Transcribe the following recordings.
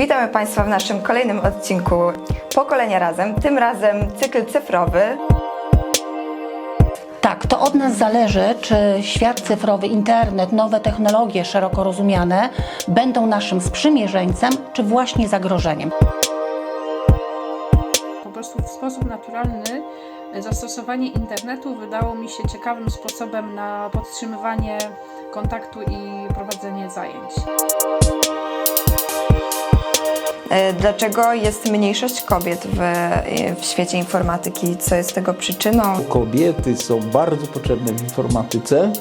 Witamy Państwa w naszym kolejnym odcinku Pokolenia Razem, tym razem cykl cyfrowy. Tak, to od nas zależy, czy świat cyfrowy, internet, nowe technologie szeroko rozumiane będą naszym sprzymierzeńcem, czy właśnie zagrożeniem. Po prostu w sposób naturalny zastosowanie internetu wydało mi się ciekawym sposobem na podtrzymywanie kontaktu i prowadzenie zajęć. E, Dlaczego jest mniejszość kobiet w, w świecie informatyki? Co jest tego przyczyną? Kobiety są bardzo potrzebne w informatyce.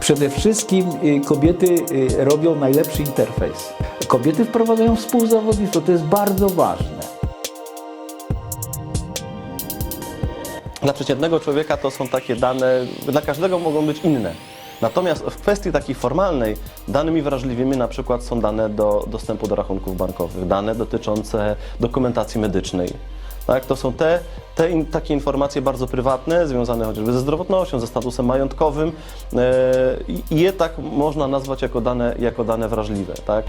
Przede wszystkim y, kobiety y, robią najlepszy interfejs. Kobiety wprowadzają współzawodnictwo, to jest bardzo ważne. Dla przeciętnego człowieka to są takie dane, dla każdego mogą być inne. Natomiast w kwestii takiej formalnej, danymi wrażliwymi na przykład są dane do dostępu do rachunków bankowych, dane dotyczące dokumentacji medycznej. Tak, to są te, te in, takie informacje bardzo prywatne, związane chociażby ze zdrowotnością, ze statusem majątkowym e, je tak można nazwać jako dane, jako dane wrażliwe. Tak?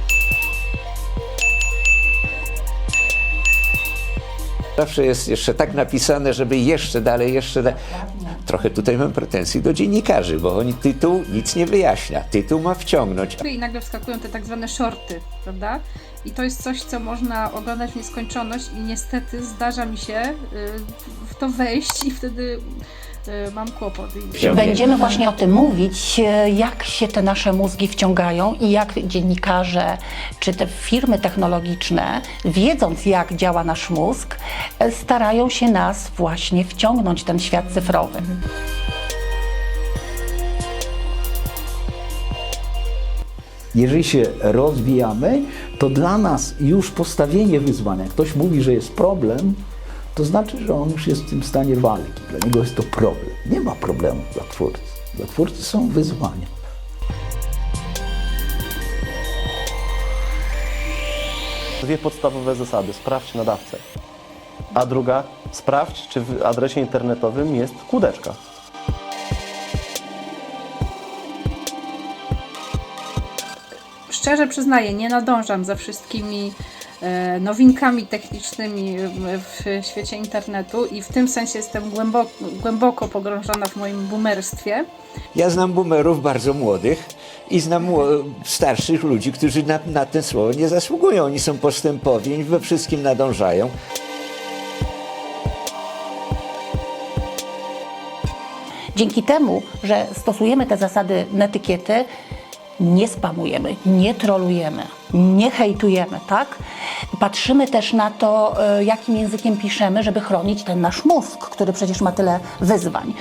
Zawsze jest jeszcze tak napisane, żeby jeszcze dalej, jeszcze dalej. Trochę tutaj mam pretensji do dziennikarzy, bo oni tytuł nic nie wyjaśnia. Tytuł ma wciągnąć. I nagle wskakują te tak zwane shorty, prawda? I to jest coś, co można oglądać w nieskończoność i niestety zdarza mi się y, w to wejść i wtedy mam kłopot. I- Będziemy właśnie o tym mówić, e, jak się te nasze mózgi wciągają i jak dziennikarze czy te firmy technologiczne, wiedząc jak działa nasz mózg, e, starają się nas właśnie wciągnąć w ten świat cyfrowy. Jeżeli się rozwijamy, to dla nas już postawienie wyzwania, ktoś mówi, że jest problem, to znaczy, że on już jest w tym stanie walki. Dla niego jest to problem. Nie ma problemu dla twórcy. Dla twórcy są wyzwania. Dwie podstawowe zasady. Sprawdź nadawcę. A druga, sprawdź, czy w adresie internetowym jest kółdeczka. Szczerze przyznaję, nie nadążam za wszystkimi nowinkami technicznymi w, świecie internetu i w tym sensie jestem głęboko, głęboko pogrążona w moim boomerstwie. Ja znam boomerów bardzo młodych i znam starszych ludzi, którzy na, na ten słowo nie zasługują. Oni są postępowi, oni we wszystkim nadążają. Dzięki temu, że stosujemy te zasady netykiety, nie spamujemy, nie trolujemy, nie hejtujemy, tak? Patrzymy też na to, e, jakim językiem piszemy, żeby chronić ten nasz mózg, który przecież ma tyle wyzwań.